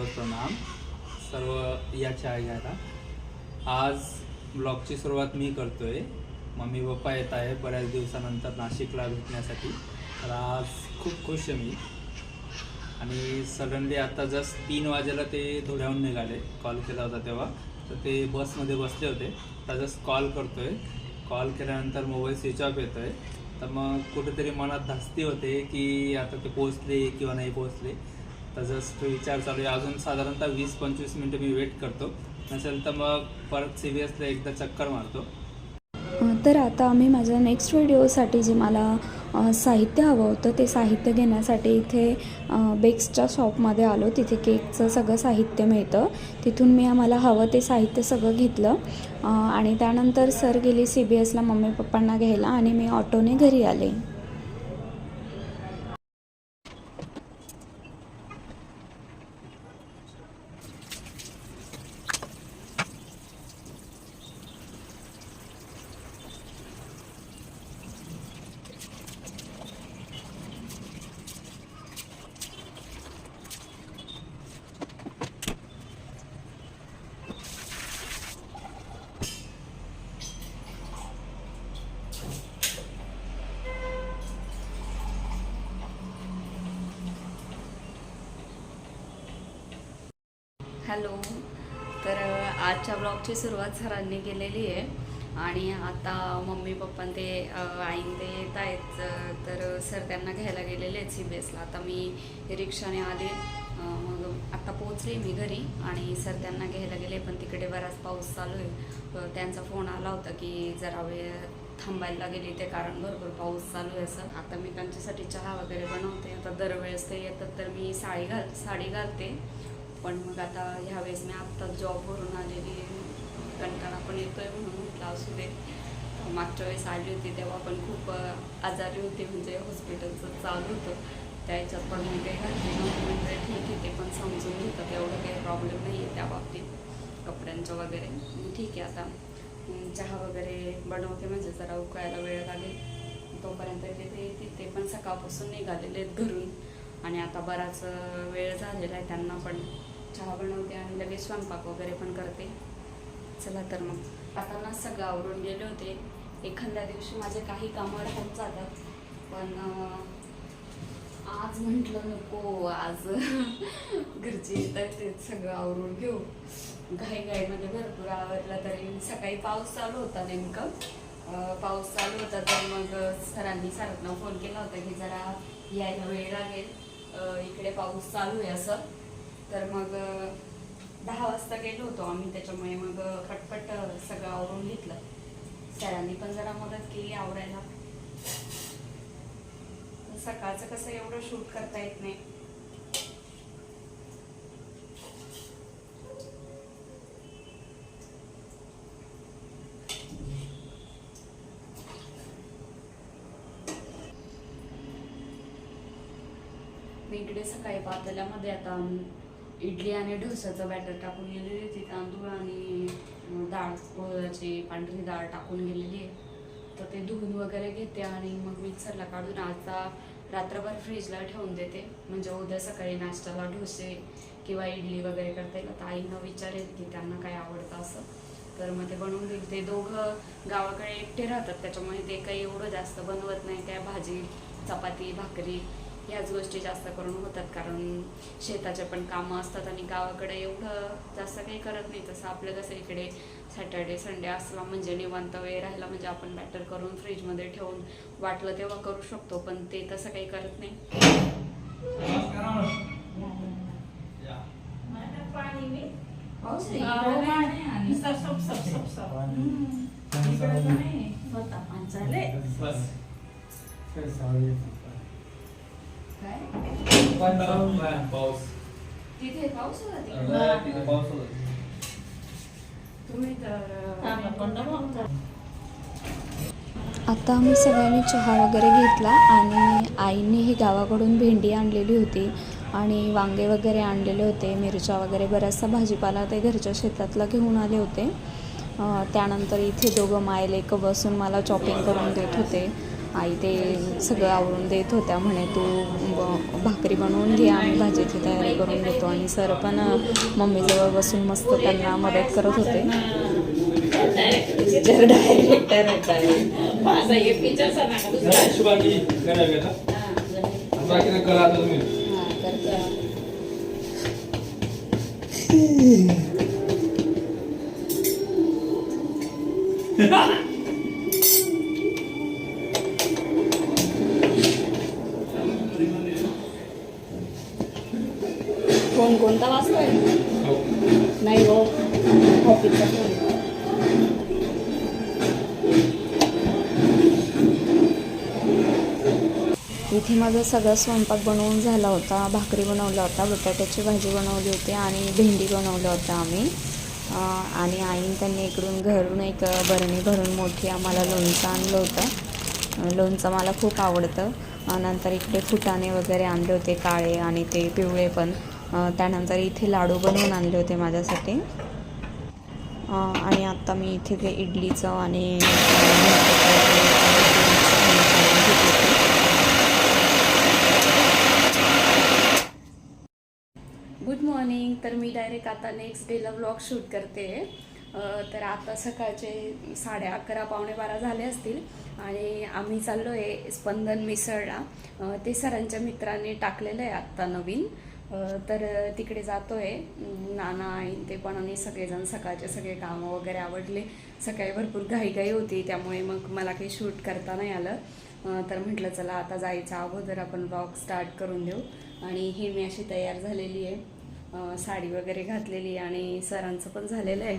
प्रणाम सर्व या चहा घ्यायला. आज ब्लॉगची सुरुवात मी करतोय. मम्मी पप्पा येत आहे बऱ्याच दिवसानंतर नाशिकला भेटण्यासाठी. तर आज खूप खुश आहे मी. आणि सडनली आता जस्ट तीन वाजेला ते धुळ्याहून निघाले. कॉल केला होता तेव्हा. तर ते बसमध्ये बसले होते. तर जस्ट कॉल करतोय. कॉल केल्यानंतर मोबाईल स्विच ऑफ येतोय. तर मग कुठेतरी मनात धास्ती होते की आता ते पोहोचले किंवा नाही पोहोचले. तर जस्ट विचार चालू आहे. अजून साधारणतः वीस पंचवीस मिनटं मी वेट करतो. नसेल तर मग परत सी बी एसला एकदा चक्कर मारतो. तर आता आम्ही माझ्या नेक्स्ट व्हिडिओसाठी जे मला साहित्य हवं होतं ते साहित्य घेण्यासाठी इथे बेक्सच्या शॉपमध्ये आलो. तिथे केकचं सगळं साहित्य मिळतं. तिथून मी आम्हाला हवं ते साहित्य सगळं घेतलं. आणि त्यानंतर सर गेली सी बी एसला मम्मी पप्पांना घ्यायला आणि मी ऑटोने घरी आले. हॅलो. तर आजच्या ब्लॉगची सुरुवात सरांनी केलेली आहे. आणि आता मम्मी पप्पा ते आईन ते येत आहेत. तर सर त्यांना घ्यायला गेलेले आहेत सी बी एसला आता मी रिक्षाने आले. मग आत्ता पोचले मी घरी आणि सर त्यांना घ्यायला गेले. पण तिकडे बराच पाऊस चालू आहे. त्यांचा फोन आला होता की जरा वेळ थांबायला गेली ते कारण भरपूर पाऊस चालू आहे असं. आता मी त्यांच्यासाठी चहा वगैरे बनवते. आता दरवेळेस ते येतात तर मी साडी घाल साडी घालते. पण मग आता ह्यावेळेस मी आत्ताच जॉबवरून आलेली आहे. कंटाळा पण येतोय म्हणून म्हटलं असू दे. मागच्या वेळेस आली होती तेव्हा पण खूप आजारी होते म्हणजे हॉस्पिटलचं चालू होतं. त्या ह्याच्यात पण मी काही घातली नव्हती. म्हणजे ठीक आहे ते पण समजून घेतात. एवढं काही प्रॉब्लेम नाही आहे त्या बाबतीत. कपड्यांचं वगैरे. ठीक आहे आता. चहा वगैरे बनवते म्हणजे जरा उकळायला वेळ लागेल. तोपर्यंत ते ते ते पण सकाळपासून निघालेले आहेत घरून. आणि आता बराच वेळ झालेला आहे त्यांना पण. चहा बनवते आणि लगेच स्वयंपाक वगैरे पण करते. चला तर मग. आता ना सगळं आवरून गेले होते. एखाद्या दिवशी माझे काही कामं राहून जातात. पण आज म्हटलं नको आज घरचे येतात ते सगळं आवरून घेऊ. घाई घाईमध्ये भरपूर आवडला तरी सकाळी पाऊस चालू होता नेमकं. पाऊस चालू होता तर मग सरांनी सरांना फोन केला होता की जरा यायला वेळ लागेल. इकडे पाऊस चालू आहे असं. तर मग दहा वाजता गेलो होतो आम्ही त्याच्यामुळे मग पटपट सगळं आवरून घेतलं. सरांनी पण जरा मदत केली आवरायला. सकाळचं कसं एवढं शूट करता येत नाही. मी इकडे सकाळी पातेल्यामध्ये आता इडली आणि डोसाचं बॅटर टाकून गेलेली होती तांदूळ आणि डाळ गोळाची पांढरी डाळ टाकून गेलेली आहे. तर ते धुवून वगैरे घेते आणि मग मिक्सरला काढून आता रात्रभर फ्रीजला ठेवून देते. म्हणजे उद्या सकाळी नाश्त्याला डोसे किंवा इडली वगैरे करता येईल. आता आईनं विचारेल की त्यांना काय आवडतं असं. तर मग ते बनवून देईल. ते दोघं गावाकडे एकटे राहतात. त्याच्यामुळे ते काही एवढं जास्त बनवत नाही. काय भाजी चपाती भाकरी ह्याच गोष्टी जास्त करून होतात कारण शेताचे पण कामं असतात आणि गावाकडे एवढं जास्त काही करत नाही. तसं आपलं कसं इकडे सॅटर्डे संडे असला म्हणजे निवांत वेळ राहिला म्हणजे आपण बॅटर करून फ्रीजमध्ये ठेवून वाटलं तेव्हा करू शकतो पण ते तसं काही करत नाही. पाऊस आहे इकडं काय? काय पाऊस तिथे पाऊस होता तिकडे पाऊस होता तुम्ही तर आता आम्ही सगळ्यांनी चहा वगैरे घेतला आणि आईने ही गावाकडून भेंडी आणलेली होती आणि वांगे वगैरे आणलेले होते मिरच्या वगैरे बराचसा भाजीपाला ते घरच्या शेतातला घेऊन आले होते. त्यानंतर इथे दोघं मायलेक बसून मला चॉपिंग करून देत होते. आई ते सगळं आवरून देत होत्या म्हणे तू ब- भाकरी बनवून घे आम्ही भाजीची तयारी करून घेतो. आणि सर पण मम्मीजवळ बसून मस्त त्यांना मदत करत होते. शुभांगी इथे माझा सगळा स्वयंपाक बनवून झाला होता. भाकरी बनवला होता बटाट्याची भाजी बनवली होती आणि भेंडी बनवल्या होत्या आम्ही. आणि आईन त्यांनी इकडून घरून एक बरणी भरून मोठी आम्हाला लोणचं आणलं होतं. लोणचं मला खूप आवडतं. नंतर इकडे फुटाणे वगैरे आणले होते काळे आणि ते पिवळे पण. त्यानंतर इथे लाडू बनवून आणले होते माझ्यासाठी. आणि आत्ता मी इथे ते इडलीचं आणि मॉर्निंग तर मी डायरेक्ट आता नेक्स्ट डेला व्लॉग शूट करते. तर आता सकाळचे साडे अकरा पावणे बारा झाले असतील आणि आम्ही चाललो आहे स्पंदन मिसळला. ते सरांच्या मित्राने टाकलेलं आहे आत्ता नवीन. तर तिकडे जातो आहे नाना आई ते पण आणि सगळेजण सकाळचे सगळे कामं वगैरे आवडले सकाळी भरपूर घाईघाई होती त्यामुळे मग मला काही शूट करता नाही आलं. तर म्हटलं चला आता जायच्या अगोदर आपण ब्लॉग स्टार्ट करून देऊ. आणि ही मी अशी तयार झालेली आहे. साडी वगैरे घातलेली आणि सरांचं पण झालेलं आहे.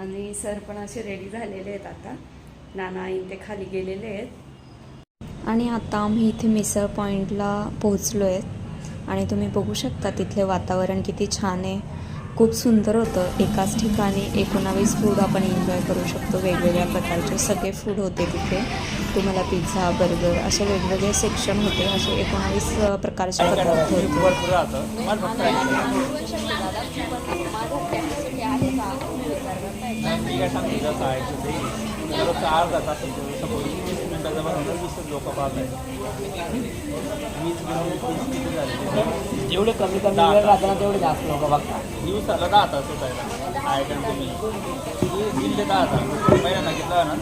आणि सर पण असे रेडी झालेले आहेत आता. नाना आई ते खाली गेलेले आहेत. आणि आता आम्ही इथे मिसळ पॉईंटला पोहोचलो आहेत आणि तुम्ही बघू शकता तिथले वातावरण किती छान आहे. खूप सुंदर होतं. एकाच ठिकाणी एकोणावीस फूड आपण एन्जॉय करू शकतो. वेगवेगळ्या प्रकारचे सगळे फूड होते तिथे. तुम्हाला पिझ्झा बर्गर असे वेगवेगळे सेक्शन होते. असे एकोणावीस प्रकारचे पदार्थ होते. आहे. अर्धा तास वीस मिनिटाचा बनवलं वीसच लोक पाहत आहेत. वीस मिनिट जेवढे कमी कमी वेळ राहतो ना तेवढे जास्त लोक बघतात. दिवसाला दहा तास होतायला आयटम तुम्ही. दहा तास. पहिल्यांदा घेतला ना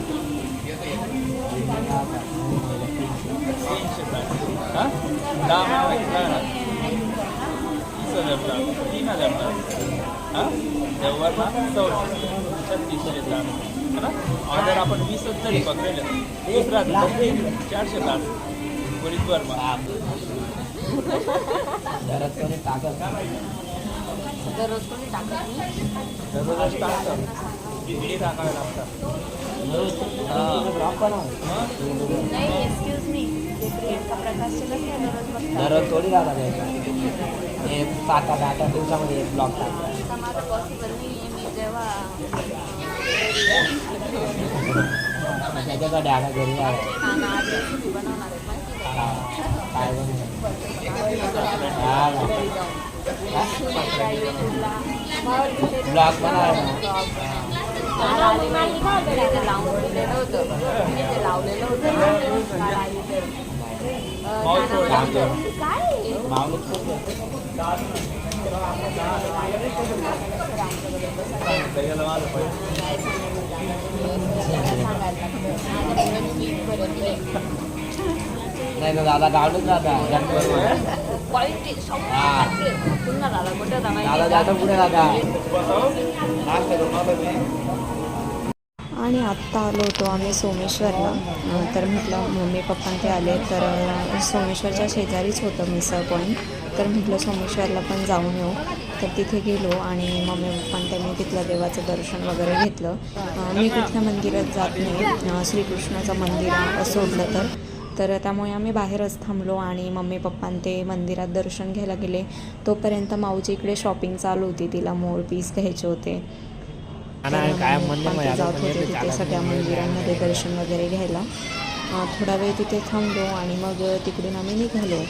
हां दहा महिना घेतला ना तीस हजार तीन हजार हां तेव्हा चौदा छत्तीसशे तास है ना ऑर्डर आपण वीसच जरी पकडले दुसरा चारशे तास बरीच बर कोणी टाकत दररोज कोणी टाकत दररोज टाकतात टाकावे लागतात? दररोज थोडी राहतात हे सात आठ आठ दिवसामध्ये एक जेव्हा त्याच्याकडे आता घरी रेसिपी बनवणार आहे. माहिती आहे हा, काय बनवणार ब्लॉग बनवायला ते लावून दिलेलं होतं तिने ते लावलेलं होतं काल आई ते. अं, माऊस नाना वगैरे म्हणाले, काय माऊली खूप आहे. त्याच्याला माझं पण नाही आणि आत्ता आलो होतो आम्ही सोमेश्वरला. तर म्हटलं मम्मी पप्पा ते आले तर सोमेश्वरच्या शेजारीच होतं मिसळ पॉईंट तर म्हटलं सोमेश्वरला पण जाऊन येऊ. तर तिथे गेलो आणि मम्मी पप्पा त्यांनी तिथलं देवाचं दर्शन वगैरे घेतलं. मी कुठल्या मंदिरात जात नाही. श्रीकृष्णाचं मंदिर सोडलं तर. तर त्यामुळे आम्ही बाहेरच थांबलो आणि मम्मी पप्पां ते मंदिरात दर्शन घ्यायला गेले. तोपर्यंत माऊची इकडे शॉपिंग चालू होती. तिला मोर पीस घ्यायचे होते. जात होते तिथे सगळ्या. मंदिरांमध्ये दर्शन वगैरे घ्यायला थोडा वेळ तिथे थांबलो आणि मग तिकडून आम्ही निघालो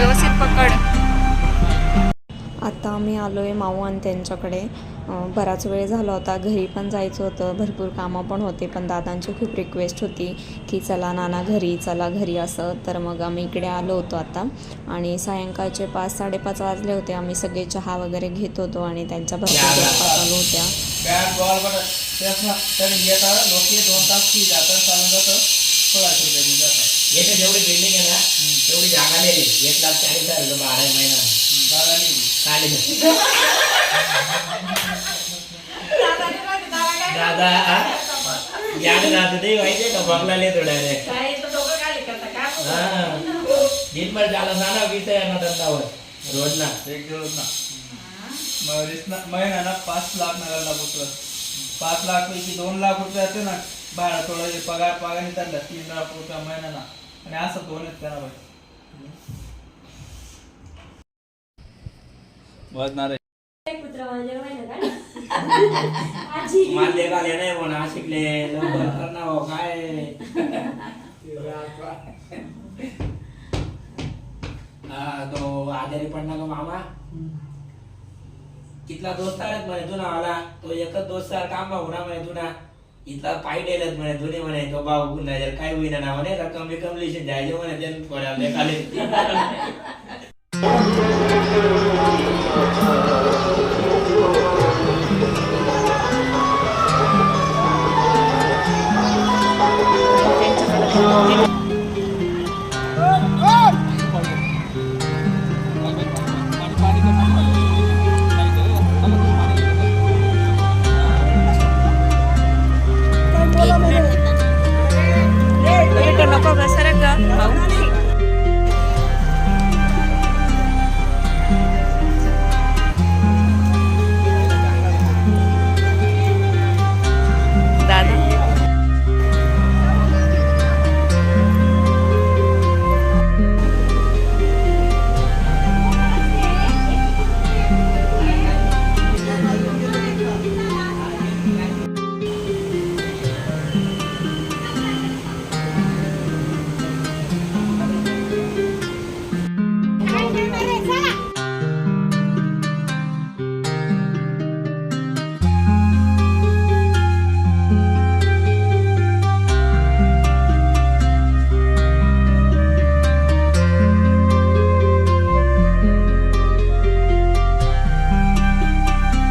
व्यवस्थित पकड. आता आम्ही आलो आहे माऊ आणि त्यांच्याकडे. बराच वेळ झाला होता. घरी पण जायचं होतं. भरपूर कामं पण होते पण दादांची खूप रिक्वेस्ट होती की चला नाना घरी चला घरी असं. तर मग आम्ही इकडे आलो होतो आता. आणि सायंकाळचे पाच साडेपाच वाजले होते. आम्ही सगळे चहा वगैरे घेत होतो आणि त्यांच्या भरपूर चालू होत्या. दोन तास येथे जेवढी बिल्डिंग आहे ना तेवढी जागा नाही एक लाख चाळीस हजार रुपये आहे महिना दादा नाही चालेल दादा आ? याने जात ते माहितीये का? हा. दिनभर झाला ना वीस आहे ना धंदावर. रोज ना एक दिवस ना. मग रिस्ना महिना ना पाच लाख नगरला पुत्र. पाच लाख पैकी दोन लाख रुपये येते ना भाडा थोडं पगार पगार तीन लाख रुपये महिन्याला. आणि असं दोन आहेत त्यांना बाई वाजणार मानले गाले नाही म्हणा शिकले. लवकर कर ना हो, काय? हा तो आजारी पडला का मामा? कितला दोस्त आहेत म्हणे तुना आला तो एकच दोस्त काम होणार म्हणे तुना इथला पाय डेलत म्हणे दोन्ही म्हणे तो भाऊ नजर काय होईना ना म्हणे रक्कम बिकम लिशन द्यायचे म्हणे ते थोड्या लेखाले